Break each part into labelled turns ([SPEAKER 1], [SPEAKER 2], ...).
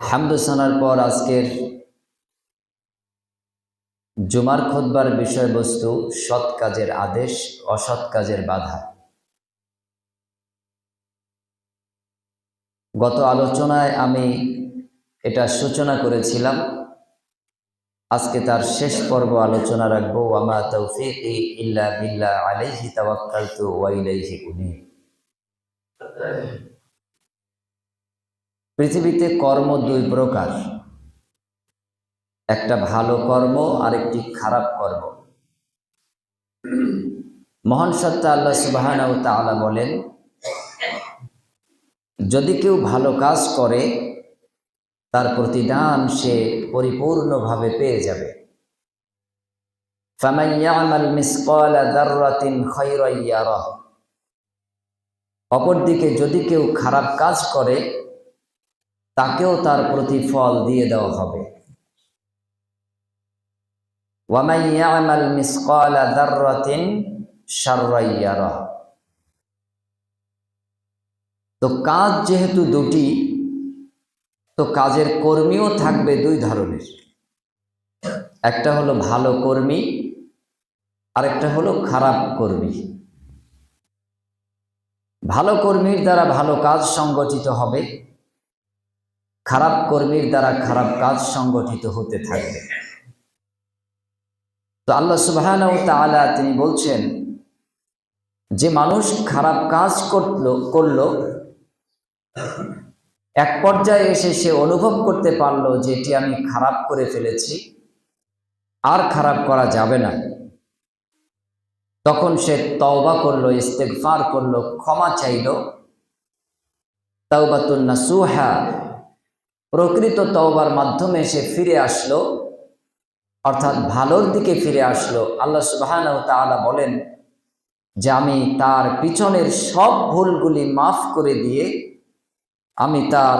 [SPEAKER 1] হামদুসানার পর আজকের জুমার খোদবার বিষয়বস্তু, সৎ কাজের আদেশ, অসৎ কাজের বাধা। গত আলোচনায় আমি এটা সূচনা করেছিলাম। আজকে তার শেষ পর্ব আলোচনা রাখব। ওয়ামা তৌফিক ইল্লা বিল্লাহ আলাইহি তাওয়াক্কালতু ওয়া ইলাইহি উনীব। পৃথিবীতে কর্ম দুই প্রকার। একটা ভালো কর্ম আর একটি খারাপ কর্ম। মহান সত্তা আল্লাহ সুবাহান তালা বলেন, যদি কেউ ভালো কাজ করে, তার প্রতিদান সে পরিপূর্ণভাবে পেয়ে যাবে। অপরদিকে যদি কেউ খারাপ কাজ করে তাকেও তার প্রতিফল দিয়ে দেওয়া হবে। ওয়ামাইয়ামাল মিসকালা দাররাতিন সাররাইয়ারা তো কাজ যেহেতু দুটি, তো কাজের কর্মীও থাকবে দুই ধরনের। একটা হলো ভালো কর্মী, আরেকটা হলো খারাপ কর্মী। ভালো কর্মীর দ্বারা ভালো কাজ সংগঠিত হবে। খারাপ কর্মীর দ্বারা খারাপ কাজ সংগঠিত হতে থাকবে। তো আল্লাহ সুবাহান তাআলা তিনি বলছেন, যে মানুষ খারাপ কাজ করল করল, এক পর্যায়ে এসে সে অনুভব করতে পারল যে এটি আমি খারাপ করে ফেলেছি, আর খারাপ করা যাবে না। তখন সে তওবা করল, ইস্তেগফার করল, ক্ষমা চাইল, তাওবাতুন নাসুহা প্রকৃত তওবার মাধ্যমে সে ফিরে আসলো, অর্থাৎ ভালোর দিকে ফিরে আসলো। আল্লাহ সুবহানাহু তাআলা বলেন যে আমি তার পিছনের সব ভুলগুলি মাফ করে দিয়ে আমি তার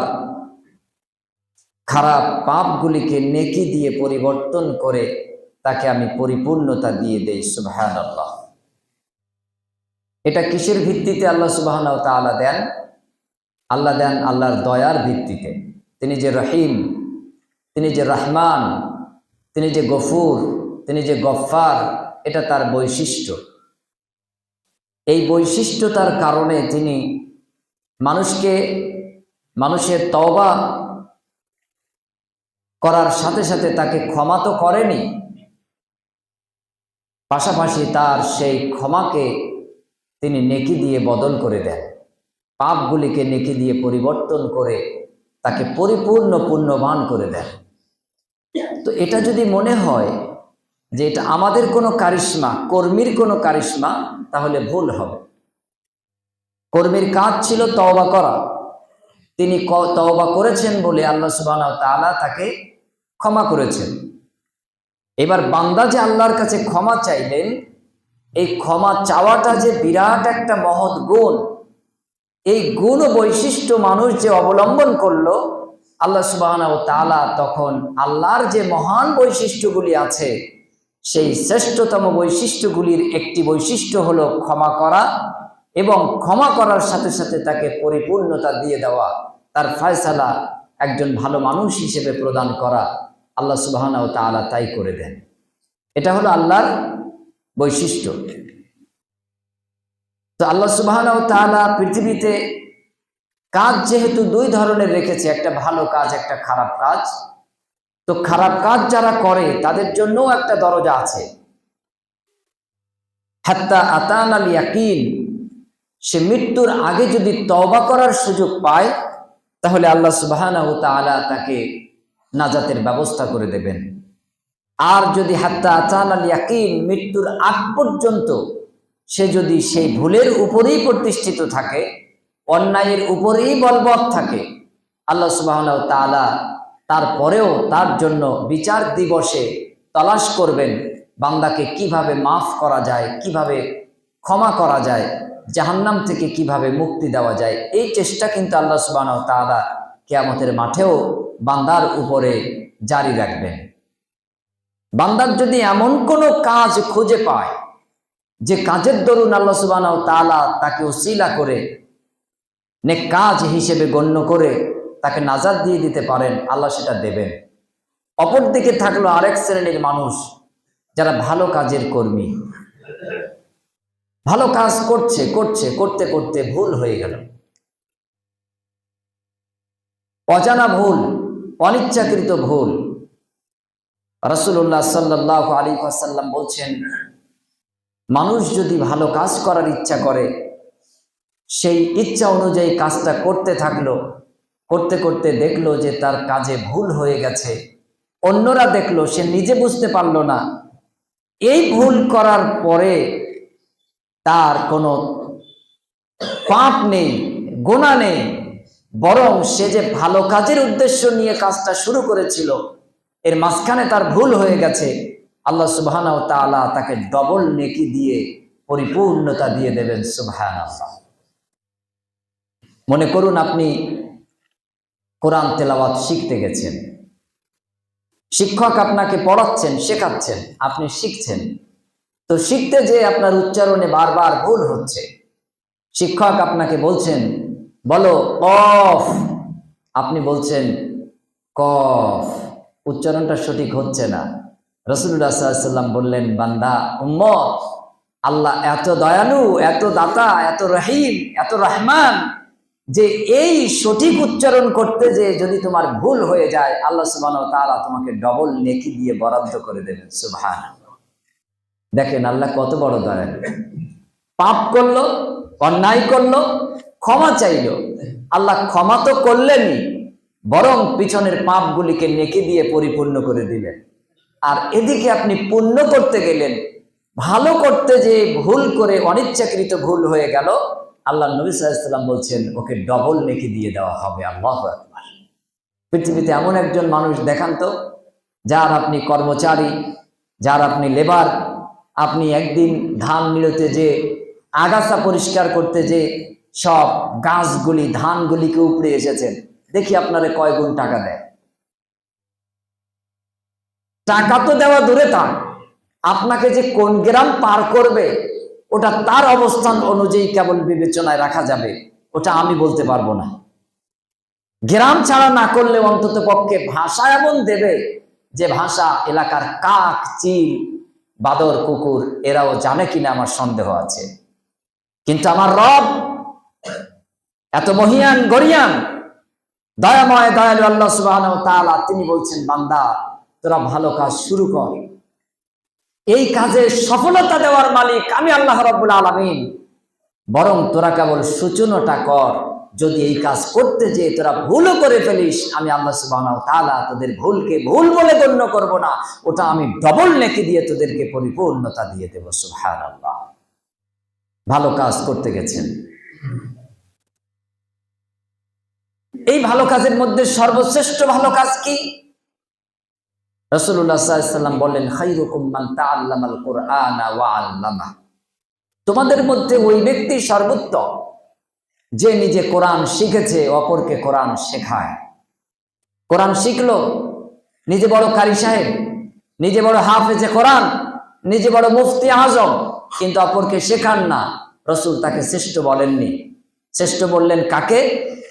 [SPEAKER 1] খারাপ পাপগুলিকে নেকি দিয়ে পরিবর্তন করে তাকে আমি পরিপূর্ণতা দিয়ে দেই। সুবাহান আল্লাহ এটা কিসের ভিত্তিতে আল্লাহ সুবাহান তাআলা দেন? আল্লাহ দেন আল্লাহর দয়ার ভিত্তিতে। তিনি যে রহিম, তিনি যে রহমান, তিনি যে গফুর, তিনি যে গফার এটা তার বৈশিষ্ট্য। এই বৈশিষ্ট্যতার কারণে তিনি মানুষকে, মানুষের তওবা করার সাথে সাথে তাকে ক্ষমা তো করেনি, পাশাপাশি তার সেই ক্ষমাকে তিনি নেকি দিয়ে বদল করে দেন, পাপগুলিকে নেকি দিয়ে পরিবর্তন করে তাকে পরিপূর্ণ পুণ্যবান করে দেন। তো এটা যদি মনে হয় যে এটা আমাদের কোনো কারিশ্মা, কর্মীর কোনো কারিশ্মা, তাহলে ভুল হবে। কর্মীর কাজ ছিল তওবা করা। তিনি তওবা করেছেন বলে আল্লাহ সুবাহ তাআলা তাকে ক্ষমা করেছেন। এবার বান্দা যে আল্লাহর কাছে ক্ষমা চাইলেন, এই ক্ষমা চাওয়াটা যে বিরাট একটা মহৎ গুণ এই গুণ বৈশিষ্ট্য মানুষ যে অবলম্বন করল, আল্লাহ সুবাহ তাআলা তখন আল্লাহর যে মহান বৈশিষ্ট্যগুলি আছে, সেই শ্রেষ্ঠতম বৈশিষ্ট্যগুলির একটি বৈশিষ্ট্য হলো ক্ষমা করা এবং ক্ষমা করার সাথে সাথে তাকে পরিপূর্ণতা দিয়ে দেওয়া, তার ফয়সালা একজন ভালো মানুষ হিসেবে প্রদান করা, আল্লাহ সুবাহানা ও তালা তাই করে দেন। এটা হলো আল্লাহর বৈশিষ্ট্য। তো আল্লাহ সুবাহানা ও তালা পৃথিবীতে কাজ যেহেতু দুই ধরনের রেখেছে, একটা ভালো কাজ, একটা খারাপ কাজ। তো খারাপ কাজ যারা করে, তাদের জন্যও একটা দরজা আছে। হাত্তা আতান আল ইয়াকিন সে মৃত্যুর আগে যদি তবা করার সুযোগ পায়, তাহলে আল্লাহ সুবাহানা ও তালা তাকে নাজাতের ব্যবস্থা করে দেবেন। আর যদি হাত্তা আতান আল ইয়াকিন মৃত্যুর আগ পর্যন্ত সে যদি সেই ভুলের উপরেই প্রতিষ্ঠিত থাকে, অন্যায়ের উপরেই বলবৎ থাকে, আল্লাহ সুবাহানা ও তালা তারপরেও তার জন্য বিচার দিবসে তলাশ করবেন, বান্দাকে কীভাবে মাফ করা যায়, কীভাবে ক্ষমা করা যায়, জাহান্নাম থেকে কীভাবে মুক্তি দেওয়া যায়, এই চেষ্টা কিন্তু আল্লাহ সুবাহ তাআলা কেয়ামতের মাঠেও বান্দার উপরে জারি রাখবেন। বান্দার যদি এমন কোনো কাজ খুঁজে পায় যে কাজের দরুন আল্লাহ সুবাহ তালা তাকে উসিলা করে নে কাজ হিসেবে গণ্য করে তাকে নাজাদ দিয়ে দিতে পারেন, আল্লাহ সেটা দেবেন। অপরদিকে থাকল আরেক শ্রেণির মানুষ, যারা ভালো কাজের কর্মী। ভালো কাজ করছে করছে, করতে করতে ভুল হয়ে গেল। অজানা ভুল, অনিচ্ছাকৃত ভুল। রসুল্লাহ সাল্লাহ আলী আসাল্লাম বলছেন মানুষ যদি ভালো কাজ করার ইচ্ছা করে, সেই ইচ্ছা অনুযায়ী কাজটা করতে থাকল, করতে করতে দেখল যে তার কাজে ভুল হয়ে গেছে। অন্যরা দেখল, সে নিজে বুঝতে পারল না। এই ভুল করার পরে তার কোনো পাপ নেই গোনা নেই, বরং সে যে ভালো কাজের উদ্দেশ্য নিয়ে কাজটা শুরু করেছিল, এর মাঝখানে তার ভুল হয়ে গেছে। আল্লাহ সুবাহানা ও তালা তাকে ডবল নেকি দিয়ে পরিপূর্ণতা দিয়ে দেবেন সুবাহান মনে করুন আপনি কোরআন তেলাওয়াত শিখতে গেছেন। শিক্ষক আপনাকে পড়াচ্ছেন, শেখাচ্ছেন, আপনি শিখছেন। তো শিখতে যে আপনার উচ্চারণে বারবার ভুল হচ্ছে। শিক্ষক আপনাকে বলছেন, বলো, কফ। আপনি বলছেন, কফ। উচ্চারণটা সঠিক হচ্ছে না। রসুল্লাহ সাল্লাম বললেন, বান্দা, উম্মত, আল্লাহ এত দয়ালু, এত দাতা, এত রহিম, এত রহমান, যে এই সঠিক উচ্চারণ করতে যে যদি তোমার ভুল হয়ে যায়, আল্লাহ সুবাহ তারা তোমাকে ডবল নেকি দিয়ে বরাদ্দ করে দেবেন। সুবহান দেখেন, আল্লাহ কত বড় দয়ালু। পাপ করল, অন্যায় করল, ক্ষমা চাইলো। আল্লাহ ক্ষমা তো করলেনই, বরং পিছনের পাপগুলিকে নেকি দিয়ে পরিপূর্ণ করে দিলেন। আর এদিকে আপনি পুণ্য করতে গেলেন, ভালো করতে যে ভুল করে অনিচ্ছাকৃত ভুল হয়ে গেল, আল্লাহ নবী সাল্লাম বলছেন, ওকে ডবল নেকি দিয়ে দেওয়া হবে, আল্লাহ একবার পৃথিবীতে এমন একজন মানুষ দেখান তো, যার আপনি কর্মচারী, যার আপনি লেবার, আপনি একদিন ধান নিড়তে যে আগাছা পরিষ্কার করতে যে সব গাছগুলি, ধানগুলিকে উপড়ে এসেছেন, দেখি আপনারা কয় গুণ টাকা দেয়। টাকা তো দেওয়া দূরে থাক। আপনাকে যে কোন গ্রাম পার করবে, ওটা তার অবস্থান অনুযায়ী কেবল বিবেচনায় রাখা যাবে। ওটা আমি বলতে পারব না। গ্রাম ছাড়া না করলে অন্তত পক্ষে ভাষা এমন দেবে যে ভাষা এলাকার কাক, চিল, বাদর, কুকুর, এরাও জানে কিনা আমার সন্দেহ আছে। কিন্তু আমার রব এত মহিয়ান, গরিয়ান, দয়াময়, দয়ালু আল্লাহ সুবাহ তিনি বলছেন, বান্দা তোরা ভালো কাজ শুরু কর। এই কাজে সফলতা দেওয়ার মালিক আমি আল্লাহ রব্বুল আলমিন। বরং তোরা কেবল সূচনাটা কর। যদি এই কাজ করতে যে তোরা ভুলও করে ফেলিস, আমি আল্লাহ সুবাহ তালা তোদের ভুলকে ভুল বলে গণ্য করব না। ওটা আমি ডবল নেকি দিয়ে তোদেরকে পরিপূর্ণতা দিয়ে দেব সুহান আল্লাহ ভালো কাজ করতে গেছেন। এই ভালো কাজের মধ্যে সর্বশ্রেষ্ঠ ভালো কাজ কি? রসুল্লাহাম বললেন তোমাদের মধ্যে ওই ব্যক্তি সর্বোত্তম, যে নিজে কোরআন শিখেছে, অপরকে কোরআন শেখায়। কোরআন শিখলো, নিজে বড় কারি সাহেব, নিজে বড় হাফেজে কোরআন, নিজে বড় মুফতি আজম, কিন্তু অপরকে শেখান না। রসুল তাকে শ্রেষ্ঠ বলেননি। শ্রেষ্ঠ বললেন কাকে?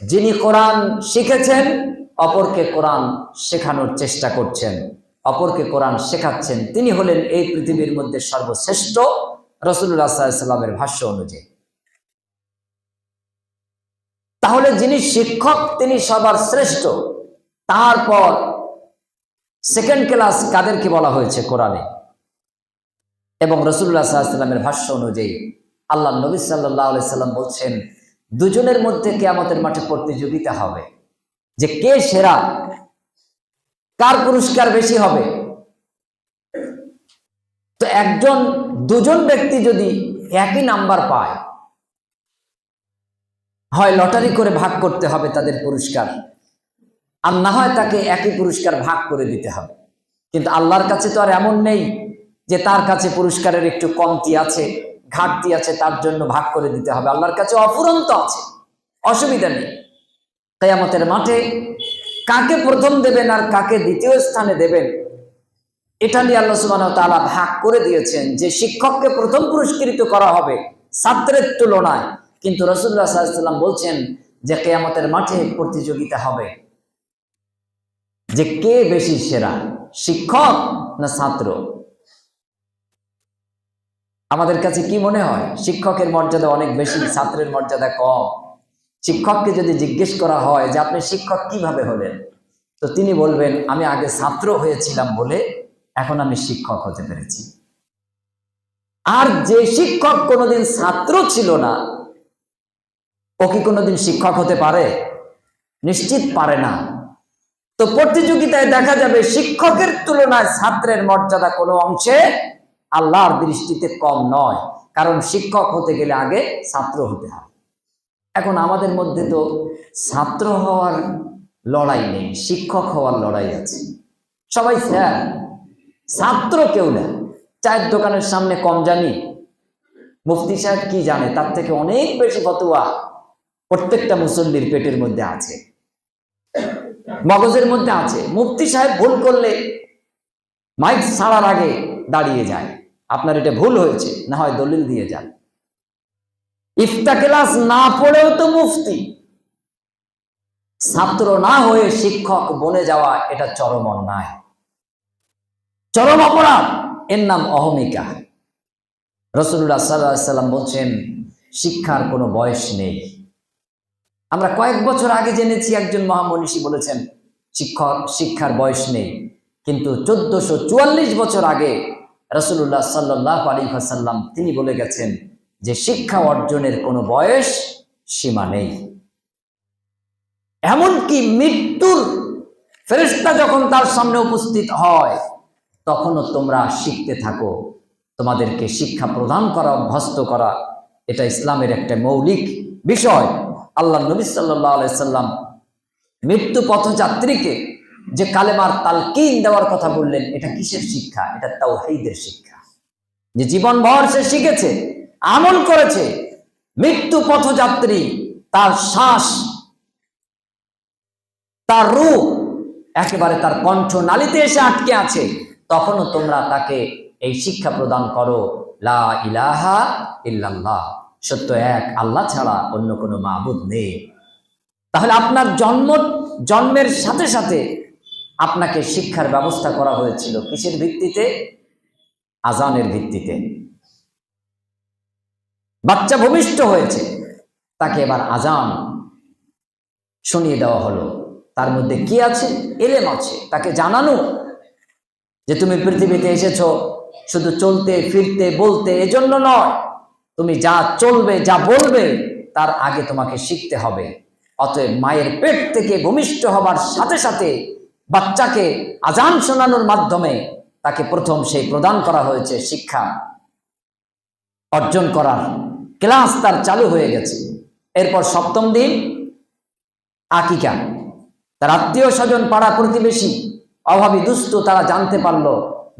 [SPEAKER 1] যিনি কোরআন শিখেছেন, অপরকে কোরআন শেখানোর চেষ্টা করছেন। অপরকে কোরআন শেখাচ্ছেন, তিনি হলেন এই পৃথিবীর মধ্যে সর্বশ্রেষ্ঠ রসুল্লাহ সাল্লামের ভাষ্য অনুযায়ী। তাহলে যিনি শিক্ষক, তিনি সবার শ্রেষ্ঠ। তারপর সেকেন্ড ক্লাস কাদেরকে বলা হয়েছে কোরআনে? এবং রসুল্লাহ সাল্লামের ভাষ্য অনুযায়ী, আল্লাহ নবী সাল্লাহ সাল্লাম বলছেন, দুজনের মধ্যে কেয়ামতের মাঠে প্রতিযোগিতা হবে। যে কে সেরা কার পুরস্কার বেশি হবে? তো একজন, দুজন ব্যক্তি যদি একই নাম্বার পায়, হয় লটারি করে ভাগ করতে হবে তাদের পুরস্কার, আর না হয় তাকে একই পুরস্কার ভাগ করে দিতে হবে। কিন্তু আল্লাহর কাছে তো আর এমন নেই যে তার কাছে পুরস্কারের একটু কমতি আছে, ঘাটতি আছে, তার জন্য ভাগ করে দিতে হবে। আল্লাহর কাছে অফুরন্ত আছে, অসুবিধা নেই। তাই মাঠে কাকে প্রথম দেবেন আর কাকে দ্বিতীয় স্থানে দেবেন, এটা নিয়ে আল্লাহ সুবাহ তালা ভাগ করে দিয়েছেন যে শিক্ষককে প্রথম পুরস্কৃত করা হবে ছাত্রের তুলনায়। কিন্তু রসুল্লাহ সাল্লাম বলছেন যে কেয়ামতের মাঠে প্রতিযোগিতা হবে। যে কে বেশি সেরা, শিক্ষক না ছাত্র? আমাদের কাছে কি মনে হয়? শিক্ষকের মর্যাদা অনেক বেশি, ছাত্রের মর্যাদা কম। শিক্ষককে যদি জিজ্ঞেস করা হয় যে আপনি শিক্ষক কীভাবে হলেন? তো তিনি বলবেন, আমি আগে ছাত্র হয়েছিলাম বলে এখন আমি শিক্ষক হতে পেরেছি। আর যে শিক্ষক কোনোদিন ছাত্র ছিল না, ও কি কোনোদিন শিক্ষক হতে পারে? নিশ্চিত পারে না। তো প্রতিযোগিতায় দেখা যাবে শিক্ষকের তুলনায় ছাত্রের মর্যাদা কোনো অংশে আল্লাহর দৃষ্টিতে কম নয়, কারণ শিক্ষক হতে গেলে আগে ছাত্র হতে হয়। এখন আমাদের মধ্যে তো ছাত্র হওয়ার লড়াই নেই, শিক্ষক হওয়ার লড়াই আছে। সবাই স্যার, ছাত্র কেউ না। চায়ের দোকানের সামনে কম জানি। মুফতি সাহেব কি জানে, তার থেকে অনেক বেশি ফতুয়া প্রত্যেকটা মুসল্লির পেটের মধ্যে আছে। মগজের মধ্যে আছে। মুফতি সাহেব ভুল করলে মাইক ছাড়ার আগে দাঁড়িয়ে যায়। আপনার এটা ভুল হয়েছে, না হয় দলিল দিয়ে যান। ইফতা ক্লাস না পড়েও তো মুফতি। ছাত্র না হয়ে শিক্ষক বনে যাওয়া, এটা চরম অন্যায়। চরম অপরাধ। এর নাম অহমিকা। রসুল্লাহ সাল্লাহ সাল্লাম বলছেন, শিক্ষার কোনো বয়স নেই। আমরা কয়েক বছর আগে জেনেছি, একজন মহামনীষী বলেছেন, শিক্ষক, শিক্ষার বয়স নেই। কিন্তু চোদ্দশো চুয়াল্লিশ বছর আগে রসুল্লাহ সাল্লাহ আলী হাসাল্লাম তিনি বলে গেছেন যে শিক্ষা অর্জনের কোনো বয়স সীমা নেই। এমনকি মৃত্যুর ফেরেস্তা যখন তার সামনে উপস্থিত হয়, তখনও তোমরা শিখতে থাকো, তোমাদেরকে শিক্ষা প্রদান করা, অভ্যস্ত করা, এটা ইসলামের একটা মৌলিক বিষয়। আল্লাহ নবী সাল্লাম মৃত্যু পথযাত্রীকে যে কালেমার তালকিন দেওয়ার কথা বললেন, এটা কিসের শিক্ষা? এটা তাও শিক্ষা। যে জীবনভর সে শিখেছে আমল করেছে, মৃত্যু পথযাত্রী, তার শ্বাস, তার রূপ, একেবারে তার কণ্ঠ নালিতে এসে আটকে আছে। তখনও তোমরা তাকে এই শিক্ষা প্রদান করো, লা ইলাহা ইল্লাল্লাহ। সত্য এক, আল্লাহ ছাড়া অন্য কোনো মাহবুদ নেই। তাহলে আপনার জন্ম, জন্মের সাথে সাথে আপনাকে শিক্ষার ব্যবস্থা করা হয়েছিল কিসের ভিত্তিতে? আজানের ভিত্তিতে। বাচ্চা ভূমিষ্ঠ হয়েছে, তাকে এবার আজান শুনিয়ে দেওয়া হলো। তার মধ্যে কি আছে? এলেম আছে। তাকে জানানো যে তুমি পৃথিবীতে এসেছ, শুধু চলতে, ফিরতে, বলতে এজন্য নয়। তুমি যা চলবে, যা বলবে, তার আগে তোমাকে শিখতে হবে। অতএব মায়ের পেট থেকে ভূমিষ্ঠ হবার সাথে সাথে বাচ্চাকে আজান শোনানোর মাধ্যমে তাকে প্রথম সেই প্রদান করা হয়েছে শিক্ষা অর্জন করার। ক্লাস তার চালু হয়ে গেছে। এরপর সপ্তম দিন আকিকা। তার আত্মীয় স্বজন, পাড়া প্রতিবেশী, অভাবী, দুস্থ, তারা জানতে পারল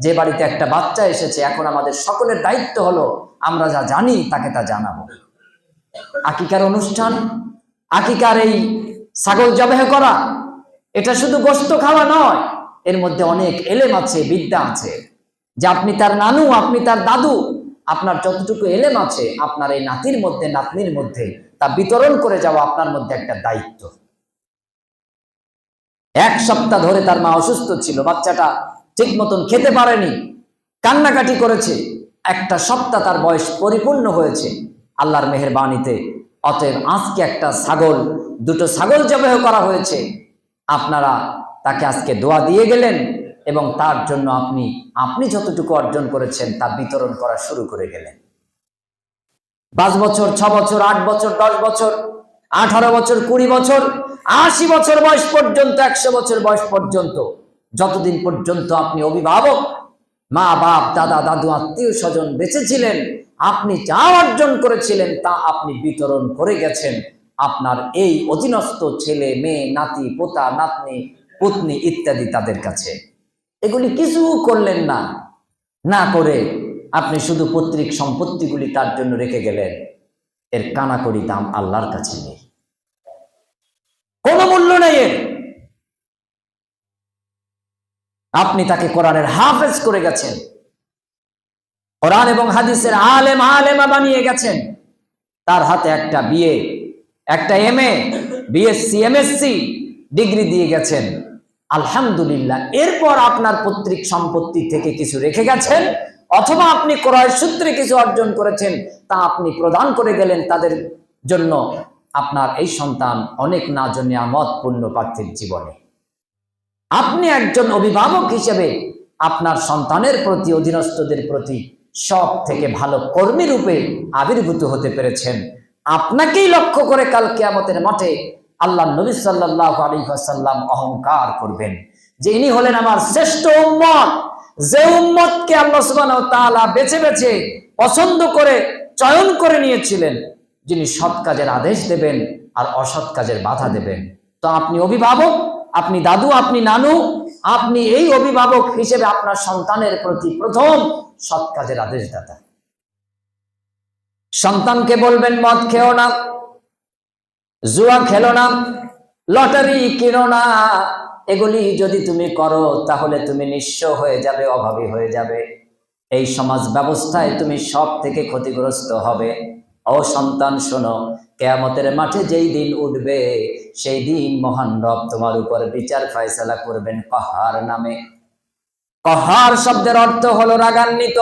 [SPEAKER 1] যে বাড়িতে একটা বাচ্চা এসেছে। এখন আমাদের সকলের দায়িত্ব হলো, আমরা যা জানি তাকে তা জানাব। আকিকার অনুষ্ঠান, আকিকার এই ছাগল জবেহ করা, এটা শুধু গোস্ত খাওয়া নয়, এর মধ্যে অনেক এলেম আছে, বিদ্যা আছে। যে আপনি তার নানু, আপনি তার দাদু আপনার যতটুকু এলেম আছে, আপনার এই নাতির মধ্যে, নাতনির মধ্যে, তা বিতরণ করে যাওয়া আপনার মধ্যে একটা দায়িত্ব। এক সপ্তাহ ধরে তার মা অসুস্থ ছিল, বাচ্চাটা ঠিক মতন খেতে পারেনি, কান্নাকাটি করেছে। একটা সপ্তাহ তার বয়স পরিপূর্ণ হয়েছে। আল্লাহর মেহরবানিতে, অতএব আজকে একটা ছাগল, দুটো ছাগল জবেহ করা হয়েছে। আপনারা তাকে আজকে দোয়া দিয়ে গেলেন এবং তার জন্য আপনি আপনি যতটুকু অর্জন করেছেন তা বিতরণ করা শুরু করে গেলেন। পাঁচ বছর, ছ বছর, আট বছর, দশ বছর, আঠারো বছর, কুড়ি বছর, আশি বছর বয়স পর্যন্ত, একশো বছর বয়স পর্যন্ত, যতদিন পর্যন্ত আপনি অভিভাবক, মা, বাপ, দাদা, দাদু, আত্মীয় স্বজন বেঁচেছিলেন আপনি যা অর্জন করেছিলেন তা আপনি বিতরণ করে গেছেন। আপনার এই অধীনস্থ ছেলে, মেয়ে, নাতি, পোতা, নাতনি, পুতনি ইত্যাদি তাদের কাছে। এগুলি কিছু করলেন না। না করে আপনি শুধু পৈতৃক সম্পত্তিগুলি তার জন্য রেখে গেলেন। এর কানাকড়ি দাম আল্লাহর কাছে নেই। কোনো মূল্য নেই এর। আপনি তাকে কোরআনের হাফেজ করে গেছেন। কোরআন এবং হাদিসের আলেম আলেমা বানিয়ে গেছেন। তার হাতে একটা বিয়ে একটা M A BSc, MSc degree দিয়ে গেছেন। আলহামদুলিল্লাহ, এরপর আপনার পৈতৃক সম্পত্তি থেকে কিছু রেখে গেছেন, অথবা আপনি ক্রয় সূত্রে কিছু অর্জন করেছেন, তা আপনি প্রদান করে গেলেন, তাদের জন্য আপনার এই সন্তান অনেক না জন্য আমদ পূর্ণ পার্থিব জীবনে। আপনি একজন অভিভাবক হিসেবে আপনার সন্তানের প্রতি, অধীনস্থদের প্রতি সব থেকে ভালো কর্মী রূপে আবির্ভূত হতে পেরেছেন। আপনাকেই লক্ষ্য করে কাল কেয়ামতের মাঠে আল্লাহ নবী সাল্লাহ আলী সাল্লাম অহংকার করবেন। যে ইনি হলেন আমার শ্রেষ্ঠ উম্মত, যে উম্মতকে আল্লাহ সুবহানাহু ওয়া তাআলা বেছে বেছে পছন্দ করে, চয়ন করে নিয়েছিলেন, যিনি সৎ কাজের আদেশ দেবেন আর অসৎ কাজের বাধা দেবেন। তো আপনি অভিভাবক, আপনি দাদু, আপনি নানু, আপনি এই অভিভাবক হিসেবে আপনার সন্তানের প্রতি প্রথম সৎ কাজের আদেশদাতা। সন্তানকে বলবেন, মদ খেও না। জুয়া খেলো না, লটারি কিনো না। এগুলি যদি তুমি করো, তাহলে তুমি নিঃস্ব হয়ে যাবে, অভাবী হয়ে যাবে। এই সমাজ ব্যবস্থায় তুমি সব থেকে ক্ষতিগ্রস্ত হবে। ও সন্তান, শোনো, কেয়ামতের মাঠে যেই দিন উঠবে, সেই দিন মহান রব তোমার উপর বিচার ফয়সালা করবেন কহার নামে। কহার শব্দের অর্থ হলো রাগান্বিত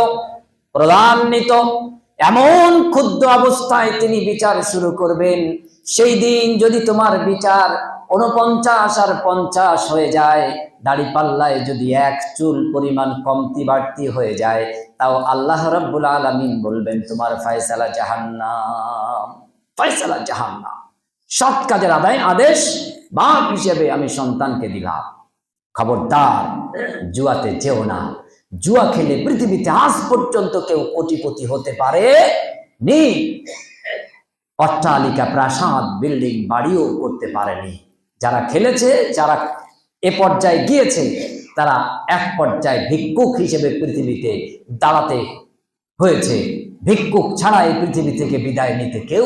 [SPEAKER 1] প্রধান্বিত এমন ক্ষুদ্র অবস্থায় তিনি বিচার শুরু করবেন। সেই দিন যদি তোমার বিচার উনপঞ্চাশ আর পঞ্চাশ হয়ে যায় দাড়ি পাল্লায় যদি এক চুল পরিমাণ কমতি বাড়তি হয়ে যায়, তাও আল্লাহ রব্বুল আলমিন বলবেন, তোমার ফয়সালা জাহান্নাম ফয়সালা জাহান্নাম। সৎ কাজের আদায়, আদেশ, বাপ হিসেবে আমি সন্তানকে দিলাম। খবরদার, জুয়াতে যেও না। জুয়া খেলে পৃথিবীতে আজ পর্যন্ত কেউ কোটিপতি হতে পারে নি। অট্টালিকা প্রাসাদ, বিল্ডিং, বাড়িও করতে পারেনি। যারা খেলেছে, যারা এ পর্যায়ে গিয়েছে, তারা এক পর্যায়ে ভিক্ষুক হিসেবে পৃথিবীতে দাঁড়াতে হয়েছে। ভিক্ষুক ছাড়া এই পৃথিবী থেকে বিদায় নিতে কেউ